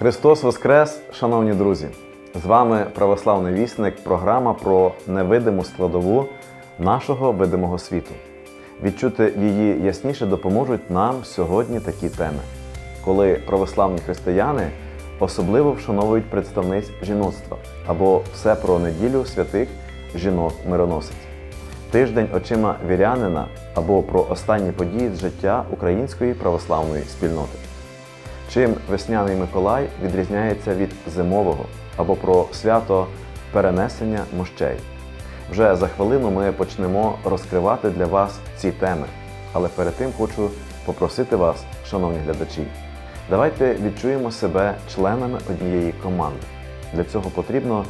Христос Воскрес, шановні друзі! З вами православний вісник, програма про невидиму складову нашого видимого світу. Відчути її ясніше допоможуть нам сьогодні такі теми, коли православні християни особливо вшановують представниць жіноцтва або все про неділю святих жінок-мироносиць, тиждень очима вірянина або про останні події з життя української православної спільноти. Чим весняний Миколай відрізняється від зимового або про свято перенесення мощей. Вже за хвилину ми почнемо розкривати для вас ці теми. Але перед тим хочу попросити вас, шановні глядачі, давайте відчуємо себе членами однієї команди. Для цього потрібно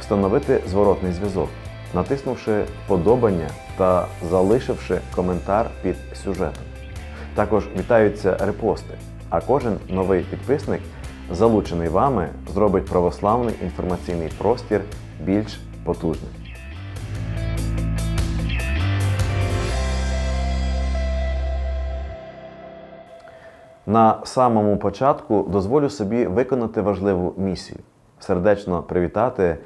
встановити зворотний зв'язок, натиснувши вподобання та залишивши коментар під сюжетом. Також вітаються репости, а кожен новий підписник, залучений вами, зробить православний інформаційний простір більш потужним. На самому початку дозволю собі виконати важливу місію сердечно привітати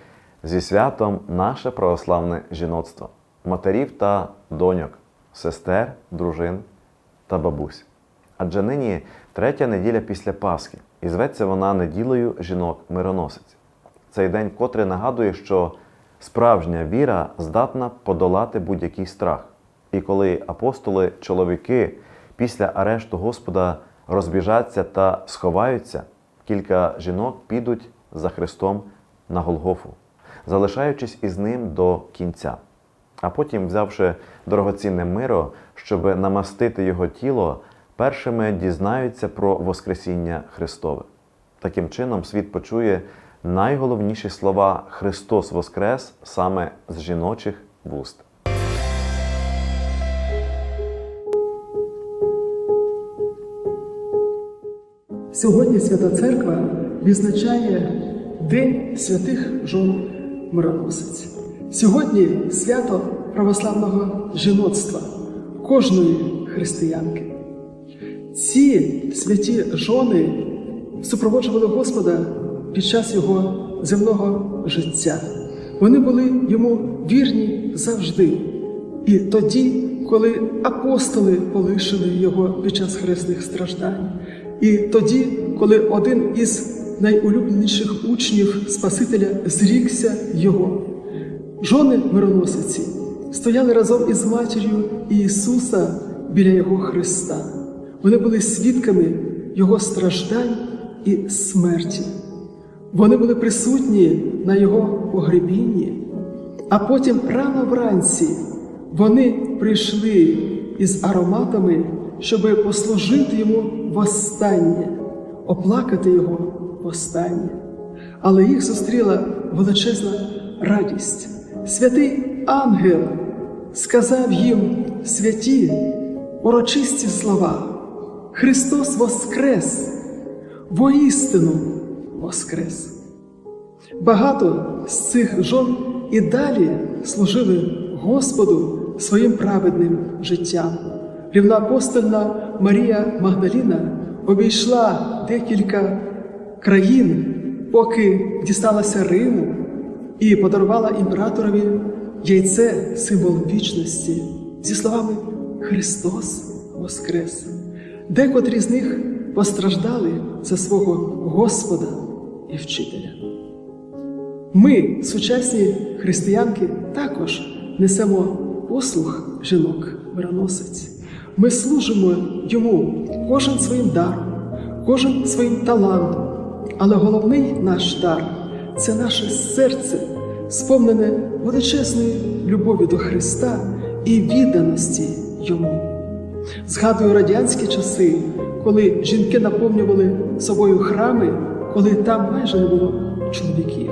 зі святом наше православне жіноцтво, матерів та доньок, сестер, дружин та бабусь. Адже нині третя неділя після Пасхи, і зветься вона неділею жінок-мироносиць. Цей день котрий нагадує, що справжня віра здатна подолати будь-який страх. І коли апостоли, чоловіки після арешту Господа розбіжаться та сховаються, кілька жінок підуть за Христом на Голгофу, залишаючись із ним до кінця. А потім, взявши дорогоцінне миро, щоб намастити його тіло, першими дізнаються про Воскресіння Христове. Таким чином, світ почує найголовніші слова Христос Воскрес саме з жіночих вуст. Сьогодні Свята Церква відзначає День святих жон мироносиць. Сьогодні свято православного жіноцтва кожної християнки. Ці святі жони супроводжували Господа під час його земного життя. Вони були йому вірні завжди. І тоді, коли апостоли полишили його під час хресних страждань, і тоді, коли один із найулюбленіших учнів Спасителя зрікся його, жони мироносиці стояли разом із матір'ю Ісуса біля Його Христа. Вони були свідками Його страждань і смерті. Вони були присутні на Його погребінні, а потім рано вранці вони прийшли із ароматами, щоб послужити йому востаннє, оплакати його востаннє. Але їх зустріла величезна радість. Святий ангел сказав їм святі урочисті слова: Христос Воскрес, воістину Воскрес. Багато з цих жон і далі служили Господу своїм праведним життям. Рівноапостольна Марія Магдаліна обійшла декілька країн, поки дісталася Риму і подарувала імператорові яйце символ вічності зі словами Христос Воскрес. Декотрі з них постраждали за свого Господа і вчителя. Ми, сучасні християнки, також несемо послуг жінок мироносиць. Ми служимо йому кожен своїм даром, кожен своїм талантом. Але головний наш дар це наше серце, сповнене величезною любові до Христа і відданості Йому. Згадую радянські часи, коли жінки наповнювали собою храми, коли там майже не було чоловіків,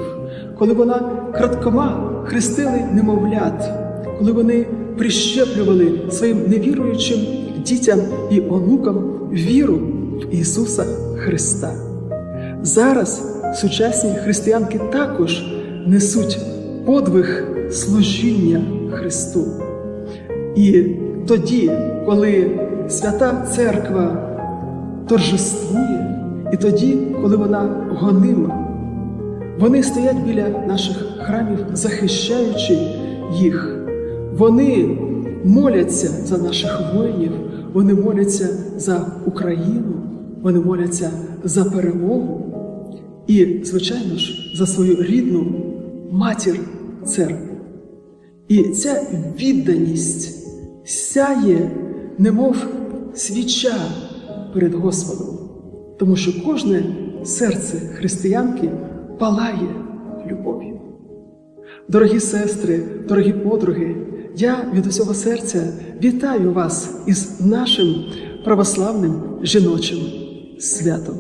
коли вона краткома хрестили немовлят, коли вони прищеплювали своїм невіруючим дітям і онукам віру в Ісуса Христа. Зараз сучасні християнки також несуть подвиг служіння Христу. І тоді, коли свята церква торжествує і тоді, коли вона гонима. Вони стоять біля наших храмів, захищаючи їх. Вони моляться за наших воїнів, вони моляться за Україну, вони моляться за перемогу і, звичайно ж, за свою рідну матір церкву. І ця відданість сяє, немов свіча перед Господом, тому що кожне серце християнки палає любов'ю. Дорогі сестри, дорогі подруги, я від усього серця вітаю вас із нашим православним жіночим святом.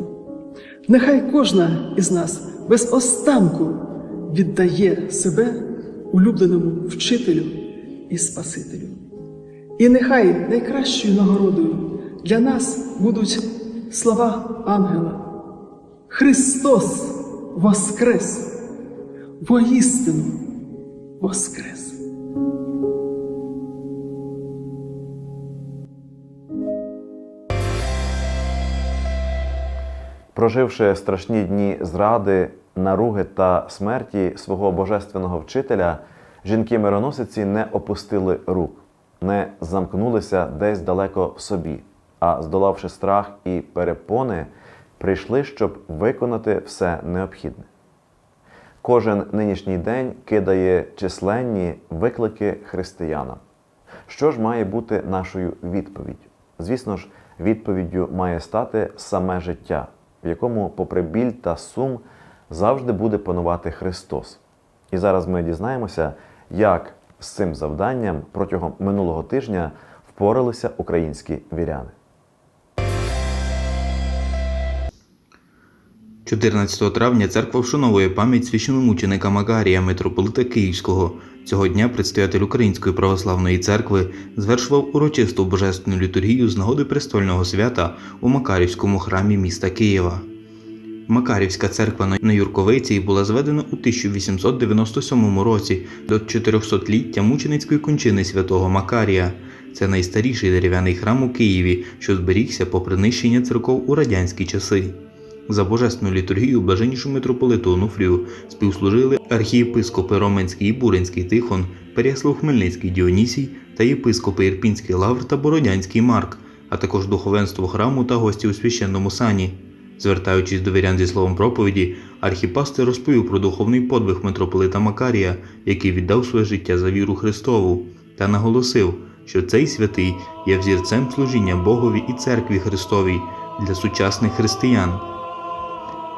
Нехай кожна із нас без останку віддає себе улюбленому вчителю і Спасителю. І нехай найкращою нагородою для нас будуть слова ангела. Христос воскрес! Воістину воскрес! Проживши страшні дні зради, наруги та смерті свого божественного вчителя, жінки-мироносиці не опустили рук, не замкнулися десь далеко в собі, а здолавши страх і перепони, прийшли, щоб виконати все необхідне. Кожен нинішній день кидає численні виклики християнам. Що ж має бути нашою відповіддю? Звісно ж, відповіддю має стати саме життя, в якому, попри біль та сум, завжди буде панувати Христос. І зараз ми дізнаємося, як з цим завданням протягом минулого тижня впоралися українські віряни. 14 травня церква вшановує пам'ять священомученика Магарія, митрополита Київського. Цього дня предстоятель Української православної церкви звершував урочисту божественну літургію з нагоди престольного свята у Макарівському храмі міста Києва. Макарівська церква на- Юрковиці була зведена у 1897 році до 400-ліття мученицької кончини святого Макарія. Це найстаріший дерев'яний храм у Києві, що зберігся попри нищення церков у радянські часи. За божественну літургію блаженнішому митрополиту Онуфрію співслужили архієпископи Роменський і Буринський Тихон, Переяслав Хмельницький Діонісій та єпископи Ірпінський Лавр та Бородянський Марк, а також духовенство храму та гості у священному сані. Звертаючись до вірян зі словом проповіді, архіпастир розповів про духовний подвиг митрополита Макарія, який віддав своє життя за віру Христову, та наголосив, що цей святий є взірцем служіння Богові і церкві Христовій для сучасних християн.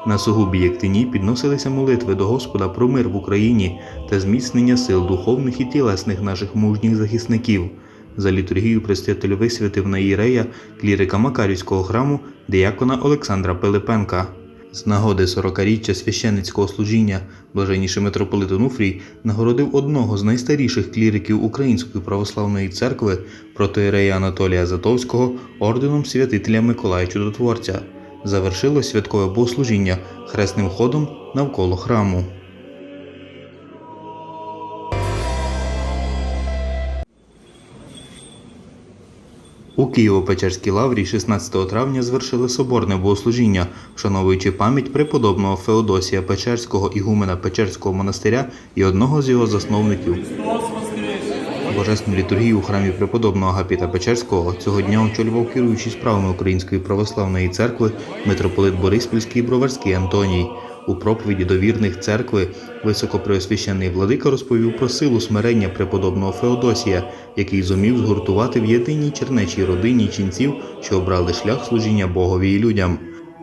На сугубі Єктині підносилися молитви до Господа про мир в Україні та зміцнення сил духовних і тілесних наших мужніх захисників. За літургію предстоятель висвятив на ієрея клірика Макарівського храму диякона Олександра Пилипенка. З нагоди 40-річчя священницького служіння блаженніший митрополит Онуфрій нагородив одного з найстаріших кліриків Української православної церкви протоірея Анатолія Затовського орденом святителя Миколая Чудотворця. Завершилось святкове богослужіння хресним ходом навколо храму. У Києво-Печерській лаврі 16 травня звершили соборне богослужіння, вшановуючи пам'ять преподобного Феодосія Печерського ігумена Печерського монастиря і одного з його засновників. Божественну літургію у храмі преподобного Агапіта Печерського цього дня очолював керуючий справами Української православної церкви митрополит Бориспільський Броварський Антоній. У проповіді до вірних церкви високопреосвященний владика розповів про силу смирення преподобного Феодосія, який зумів згуртувати в єдиній чернечій родині ченців, що обрали шлях служіння Богові і людям.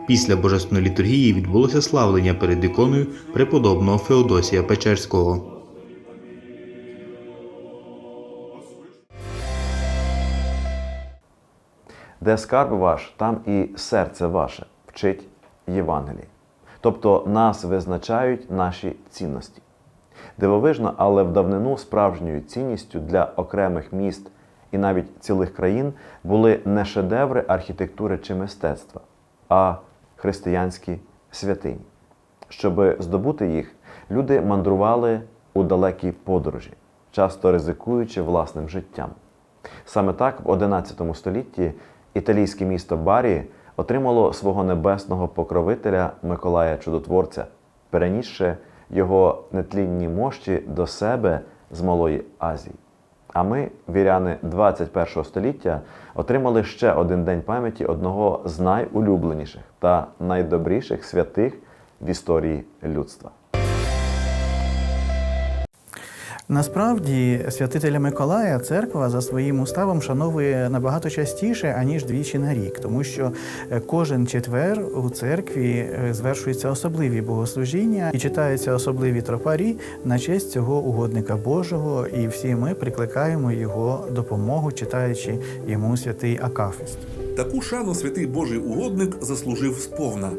Після божественної літургії відбулося славлення перед іконою преподобного Феодосія Печерського. Де скарб ваш, там і серце ваше вчить Євангелії. Тобто нас визначають наші цінності. Дивовижно, але в давнину справжньою цінністю для окремих міст і навіть цілих країн були не шедеври архітектури чи мистецтва, а християнські святині. Щоби здобути їх, люди мандрували у далекі подорожі, часто ризикуючи власним життям. Саме так в XI столітті італійське місто Барі отримало свого небесного покровителя Миколая Чудотворця, перенісши його нетлінні мощі до себе з Малої Азії. А ми, віряни 21 століття, отримали ще один день пам'яті одного з найулюбленіших та найдобріших святих в історії людства. Насправді святителя Миколая церква за своїм уставом шановує набагато частіше аніж двічі на рік, тому що е, кожен четвер у церкві е, звершуються особливі богослужіння і читаються особливі тропарі на честь цього угодника Божого, і всі ми прикликаємо його допомогу, читаючи йому святий Акафіст. Таку шану святий Божий угодник заслужив сповна.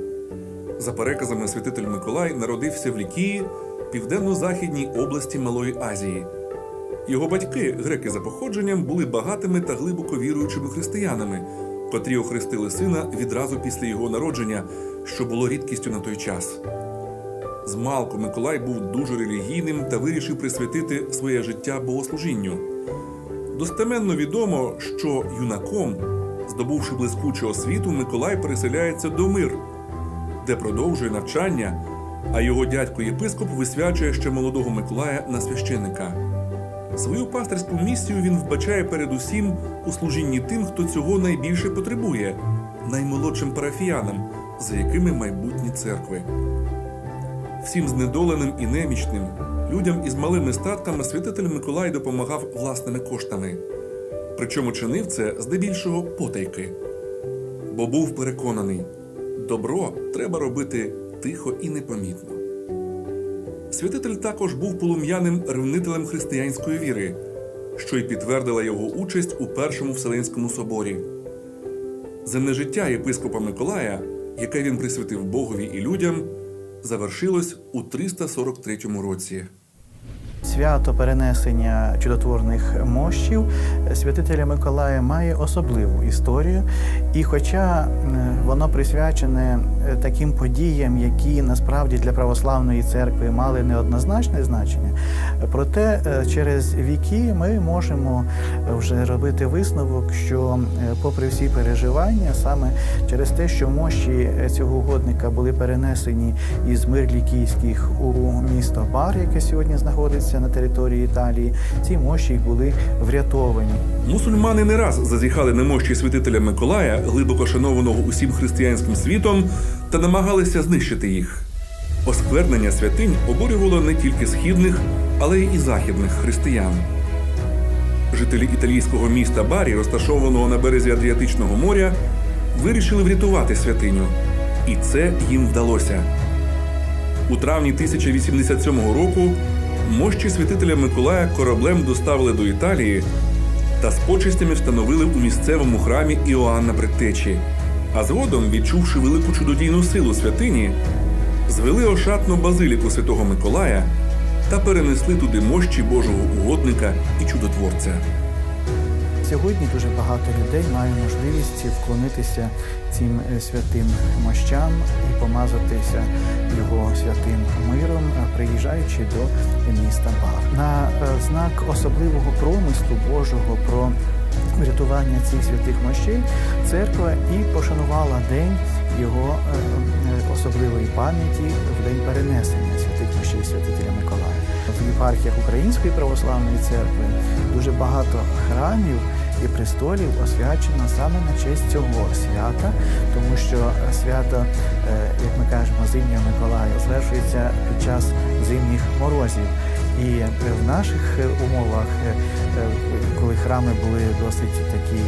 За переказами святитель Миколай народився в Лікії, південно-західній області Малої Азії. Його батьки, греки за походженням, були багатими та глибоко віруючими християнами, котрі охрестили сина відразу після його народження, що було рідкістю на той час. Змалку Миколай був дуже релігійним та вирішив присвятити своє життя богослужінню. Достеменно відомо, що юнаком, здобувши блискучу освіту, Миколай переселяється до мир, де продовжує навчання, а його дядько єпископ висвячує ще молодого Миколая на священика. Свою пастирську місію він вбачає передусім у служінні тим, хто цього найбільше потребує, наймолодшим парафіянам, за якими майбутні церкви. Всім знедоленим і немічним, людям із малими статками святитель Миколай допомагав власними коштами. Причому чинив це здебільшого потайки. Бо був переконаний, добро треба робити тихо і непомітно. Святитель також був полум'яним ревнителем християнської віри, що й підтвердила його участь у Першому Вселенському соборі. Земне життя єпископа Миколая, яке він присвятив Богові і людям, завершилось у 343 році. Свято перенесення чудотворних мощів. Святителя Миколая має особливу історію, і хоча е, воно присвячене е, таким подіям, які насправді для православної церкви мали неоднозначне значення, проте е, через віки ми можемо вже робити висновок, що попри всі переживання, саме через те, що мощі цього угодника були перенесені із мир лікійських у місто Бар, яке сьогодні знаходиться на території Італії, ці мощі були врятовані. Мусульмани не раз зазіхали на мощі святителя Миколая, глибоко шанованого усім християнським світом, та намагалися знищити їх. Осквернення святинь обурювало не тільки східних, але й західних християн. Жителі італійського міста Барі, розташованого на березі Адріатичного моря, вирішили врятувати святиню. І це їм вдалося. У травні 1087 року мощі святителя Миколая кораблем доставили до Італії та з почестями встановили у місцевому храмі Іоанна Предтечі. А згодом, відчувши велику чудодійну силу святині, звели ошатну базиліку святого Миколая та перенесли туди мощі Божого угодника і чудотворця. Сьогодні дуже багато людей має можливість вклонитися цим е, святим мощам і помазатися його святим миром, е, приїжджаючи до міста Бар. На е, знак особливого промислу Божого про врятування цих святих мощей церква і пошанувала день його особливої пам'яті в день перенесення святих мощей святителя Миколая. В єпархіях Української православної церкви дуже багато храмів і престолів освячено саме на честь цього свята, тому що свято, е, як ми кажемо, зимнього Миколая звершується під час зимніх морозів. І е, в наших е, умовах, коли храми були досить такі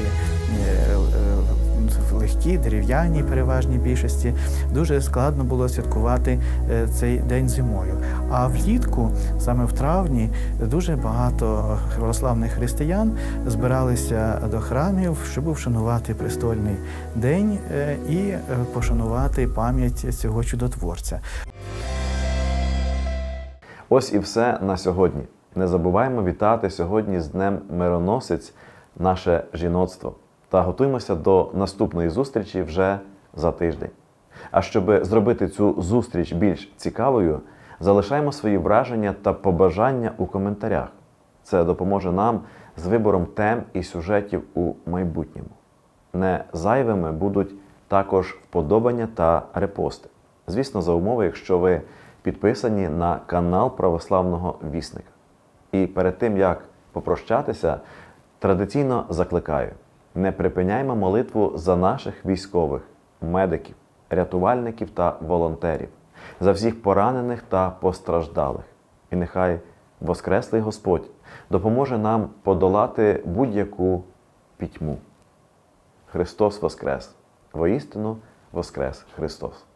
легкі, дерев'яні, переважній більшості, дуже складно було святкувати е, цей день зимою. А влітку, саме в травні, дуже багато православних християн збиралися до храмів, щоб вшанувати престольний день е, і е, пошанувати пам'ять цього чудотворця. Ось і все на сьогодні. Не забуваємо вітати сьогодні з Днем Мироносець наше жіноцтво та готуємося до наступної зустрічі вже за тиждень. А щоб зробити цю зустріч більш цікавою, залишаємо свої враження та побажання у коментарях. Це допоможе нам з вибором тем і сюжетів у майбутньому. Не зайвими будуть також вподобання та репости. Звісно, за умови, якщо ви підписані на канал Православного Вісника. І перед тим як попрощатися, традиційно закликаю: не припиняймо молитву за наших військових, медиків, рятувальників та волонтерів, за всіх поранених та постраждалих. І нехай Воскреслий Господь допоможе нам подолати будь-яку пітьму. Христос Воскрес! Воістину Воскрес Христос!